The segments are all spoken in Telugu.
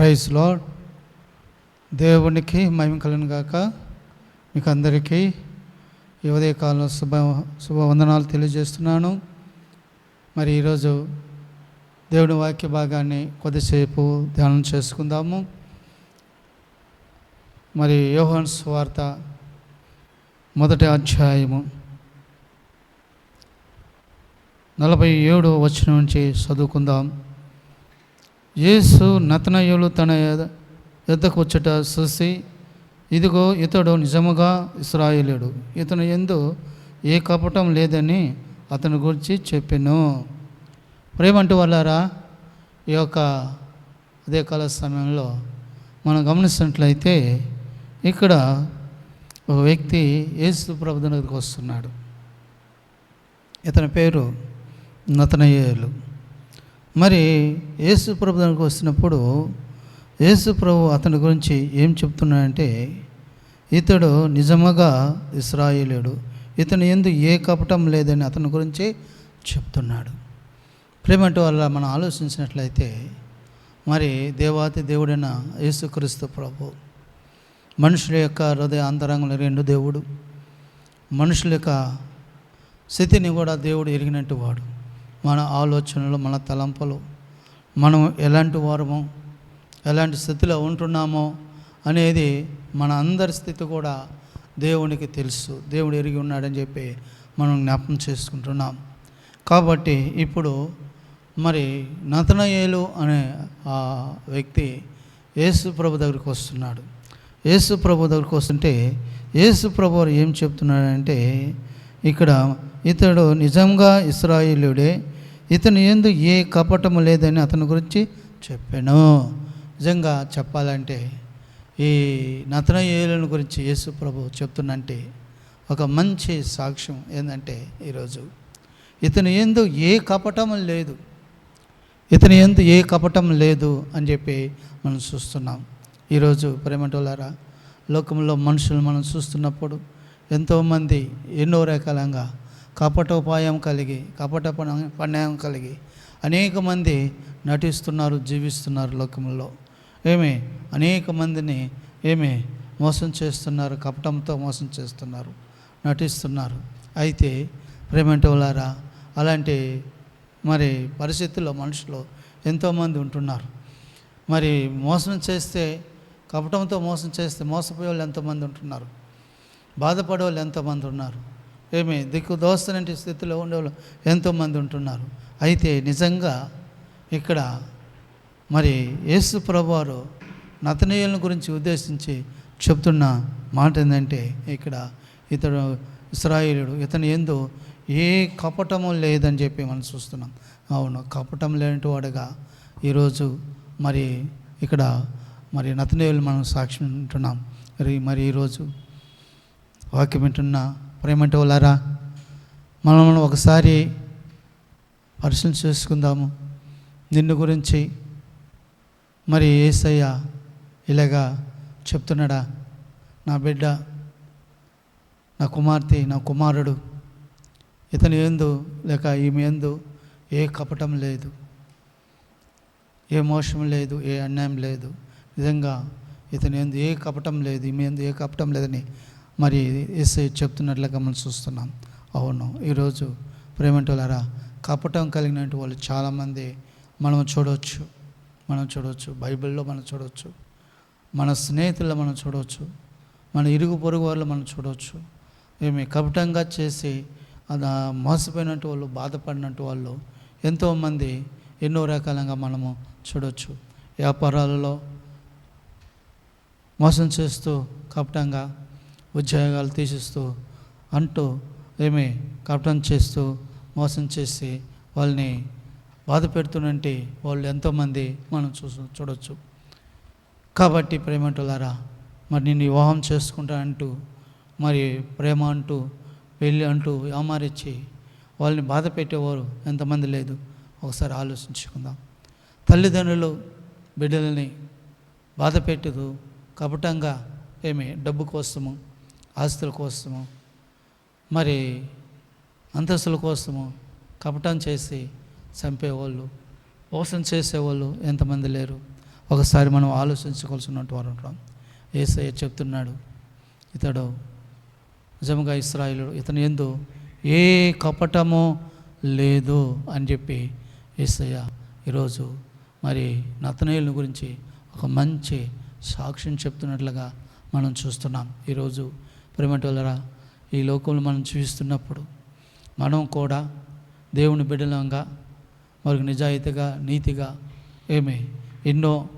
ప్రైజ్ లాడ్ దేవునికి మహిమ కలను గాక. మీకు అందరికీ ఈ ఉదయకాలంలో శుభ శుభవందనాలు తెలియజేస్తున్నాను. మరి ఈరోజు దేవుని వాక్య భాగాన్ని కొద్దిసేపు ధ్యానం చేసుకుందాము. మరి యోహన్స్ వార్త మొదటి అధ్యాయము నలభై ఏడు వచ్చిన నుంచి చదువుకుందాం. యేసు నతనయులు తన ఎద్దకు వచ్చట చూసి ఇదిగో ఇతడు నిజముగా ఇస్రాయేలుడు ఇతను ఎందు ఏ కపటం లేదని అతని గురించి చెప్పాను. ప్రేమంటూ వాళ్ళారా ఈ యొక్క అదే కాల సమయంలో మనం గమనిస్తున్నట్లయితే ఇక్కడ ఒక వ్యక్తి యేసు ప్రభుత్వ వస్తున్నాడు. ఇతని పేరు నతనయ్యేలు మరి యేసు ప్రభు దగ్గరికి వస్తున్నప్పుడు యేసు ప్రభు అతని గురించి ఏం చెప్తున్నాడంటే ఇతడు నిజముగా ఇస్రాయేలుడు ఇతను ఎందు ఏ కపటం లేదని అతని గురించి చెప్తున్నాడు. ప్రేమంటే వల్ల మనం ఆలోచించినట్లయితే మరి దేవాతి దేవుడైన యేసుక్రీస్తు ప్రభు మనుషుల యొక్క హృదయ అంతరంగంలో రెండు దేవుడు మనుషుల యొక్క స్థితిని కూడా దేవుడు ఎరిగినట్టు వాడు. మన ఆలోచనలు మన తలంపులు. మనం ఎలాంటి వారమో ఎలాంటి స్థితిలో ఉంటున్నామో అనేది మన అందరి స్థితి కూడా దేవునికి తెలుసు. దేవుడు ఎరిగి ఉన్నాడని చెప్పి మనం జ్ఞాపకం చేసుకుంటున్నాం. కాబట్టి ఇప్పుడు మరి నతనయేలు అనే ఆ వ్యక్తి యేసు ప్రభు దగ్గరికి వస్తున్నాడు. యేసు ప్రభు దగ్గరికి వస్తుంటే యేసు ప్రభు ఏం చెప్తున్నాడంటే ఇక్కడ ఇతడు నిజంగా ఇస్రాయిలుడే ఇతను ఎందు ఏ కపటము లేదని అతని గురించి చెప్పాను. నిజంగా చెప్పాలంటే ఈ నతనయేలుని గురించి యేసు ప్రభు చెప్తున్నంటే ఒక మంచి సాక్ష్యం ఏంటంటే ఈరోజు ఇతను ఎందు ఏ కపటము లేదు ఇతని ఎందు ఏ కపటం లేదు అని చెప్పి మనం చూస్తున్నాం. ఈరోజు ప్రేమటోలారా లోకంలో మనుషులు మనం చూస్తున్నప్పుడు ఎంతోమంది ఎన్నో రకాలంగా కపటోపాయం కలిగి కపట పణ- పణ్యాయం కలిగి అనేక మంది నటిస్తున్నారు జీవిస్తున్నారు లోకంలో. ఏమి? అనేక మందిని ఏమి? మోసం చేస్తున్నారు కపటంతో మోసం చేస్తున్నారు నటిస్తున్నారు. అయితే ప్రేమంటోలారా అలాంటి మరి పరిస్థితుల్లో మనుషులు ఎంతోమంది ఉంటున్నారు. మరి మోసం చేస్తే కపటంతో మోసం చేస్తే మోసపోయే వాళ్ళు ఎంతోమంది ఉంటున్నారు. బాధపడే వాళ్ళు ఎంతోమంది ఉన్నారు. ఏమి? దిక్కు దోస్తనంటి స్థితిలో ఉండేవాళ్ళు ఎంతోమంది ఉంటున్నారు. అయితే నిజంగా ఇక్కడ మరి యేసు ప్రభువారు నతనీయులను గురించి ఉద్దేశించి చెప్తున్న మాట ఏంటంటే ఇక్కడ ఇతడు ఇస్రాయేలుడు ఇతను ఏందో ఏ కపటము లేదని చెప్పి మనం చూస్తున్నాం. అవును కపటం లేని వాడుగా ఈరోజు మరి ఇక్కడ మరి నతనీయులు మనం సాక్షి ఉంటున్నాం. మరి మరి ఈరోజు వాక్యం వింటున్న ప్రేమంటే వాళ్ళారా మనం మనం ఒకసారి పరిశీలన చేసుకుందాము. నిన్ను గురించి మరి ఏసయ్య ఇలాగా చెప్తున్నాడా? నా బిడ్డ నా కుమార్తె నా కుమారుడు ఇతను ఏందు లేక ఈమె ఎందు ఏ కపటం లేదు ఏ మోసం లేదు ఏ అన్యాయం లేదు. నిజంగా ఇతను ఎందు ఏ కపటం లేదు ఈమె ఎందు ఏ కపటం లేదని మరి ఎస్ఐ చెప్తున్నట్లుగా మనం చూస్తున్నాం. అవును ఈరోజు ప్రేమంటోలారా కపటం కలిగినటువంటి వాళ్ళు చాలామంది మనం చూడవచ్చు. మనం చూడవచ్చు. బైబిల్లో మనం చూడవచ్చు. మన స్నేహితుల్లో మనం చూడవచ్చు. మన ఇరుగు పొరుగు వాళ్ళు మనం చూడవచ్చు. ఏమి కపటంగా చేసి అది మోసపోయినట్టు వాళ్ళు బాధపడినట్టు వాళ్ళు ఎంతోమంది ఎన్నో రకాలంగా మనము చూడవచ్చు. వ్యాపారాలలో మోసం చేస్తూ కపటంగా ఉద్యోగాలు తీసిస్తూ అంటూ ఏమి కపటం చేస్తూ మోసం చేసి వాళ్ళని బాధ పెడుతున్నంటే వాళ్ళు ఎంతోమంది మనం చూ చూడవచ్చు కాబట్టి ప్రేమంటులారా మరి నేను వివాహం చేసుకుంటా అంటూ మరి ప్రేమ అంటూ పెళ్ళి అంటూ ఏమారిచ్చి వాళ్ళని బాధ పెట్టేవారు ఎంతమంది లేదు. ఒకసారి ఆలోచించుకుందాం. తల్లిదండ్రులు బిడ్డలని బాధ పెట్టదు కపటంగా ఏమి డబ్బు కోసము ఆస్తుల కోసము మరి అంతస్తుల కోసము కపటం చేసి చంపేవాళ్ళు మోసం చేసేవాళ్ళు ఎంతమంది లేరు. ఒకసారి మనం ఆలోచించుకోవాల్సినట్టు వారు ఉంటాం. ఏసయ్య చెప్తున్నాడు ఇతడు నిజంగా ఇస్రాయిలు ఇతను ఎందు ఏ కపటము లేదు అని చెప్పి ఏసయ్య ఈరోజు మరి నతనయుల గురించి ఒక మంచి సాక్ష్యం చెప్తున్నట్లుగా మనం చూస్తున్నాం. ఈరోజు ప్రేమటోలరా ఈ లోకంలో మనం జీవిస్తున్నప్పుడు మనం కూడా దేవుని బిడ్డలంగా మరి నిజాయితీగా నీతిగా ఏమి ఎన్నో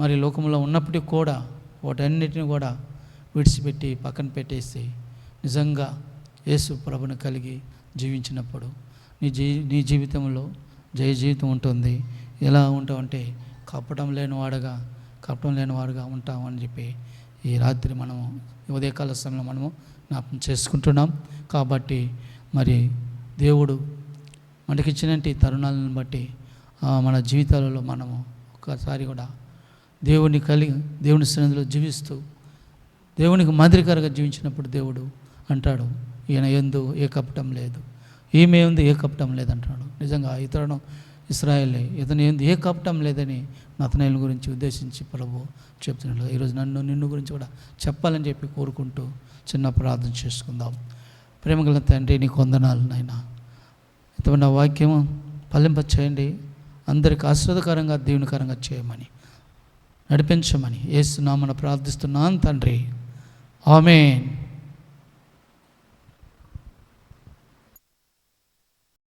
మరి లోకంలో ఉన్నప్పటికీ కూడా వాటన్నిటిని కూడా విడిచిపెట్టి పక్కన పెట్టేసి నిజంగా యేసు ప్రభుని కలిగి జీవించినప్పుడు నీ జీ నీ జీవితంలో జయ జీవితం ఉంటుంది. ఎలా ఉంటావంటే కప్పటం లేనివాడుగా కప్పటం లేనివాడుగా ఉంటామని చెప్పి ఈ రాత్రి మనము ఉదయకాల సమయంలో మనము జ్ఞాపకం చేసుకుంటున్నాం. కాబట్టి మరి దేవుడు మనకిచ్చినటువంటి తరుణాలను బట్టి మన జీవితాలలో మనము ఒక్కసారి కూడా దేవుని కలిగి దేవుని సన్నిధిలో జీవిస్తూ దేవునికి మాదిరికరగా జీవించినప్పుడు దేవుడు అంటాడు ఈయన ఎందు ఏ కపటం లేదు. ఈమె ఎందు ఏ కపటం లేదంటాడు. నిజంగా ఇతరుడు ఇస్రాయలే. ఇతను ఏంది? ఏ కపటం లేదని నతనైల గురించి ఉద్దేశించి ప్రభు చెప్తున్నాడు. ఈరోజు నన్ను నిన్ను గురించి కూడా చెప్పాలని చెప్పి కోరుకుంటూ చిన్న ప్రార్థన చేసుకుందాం. ప్రేమగల తండ్రి నీకు వందనాలు నాయన. ఇతమైన వాక్యము పల్లింప చేయండి అందరికి ఆశ్రదకరంగా దీవునికరంగా చేయమని నడిపించమని ఏసునామన ప్రార్థిస్తున్నాను తండ్రి. ఆమెన్.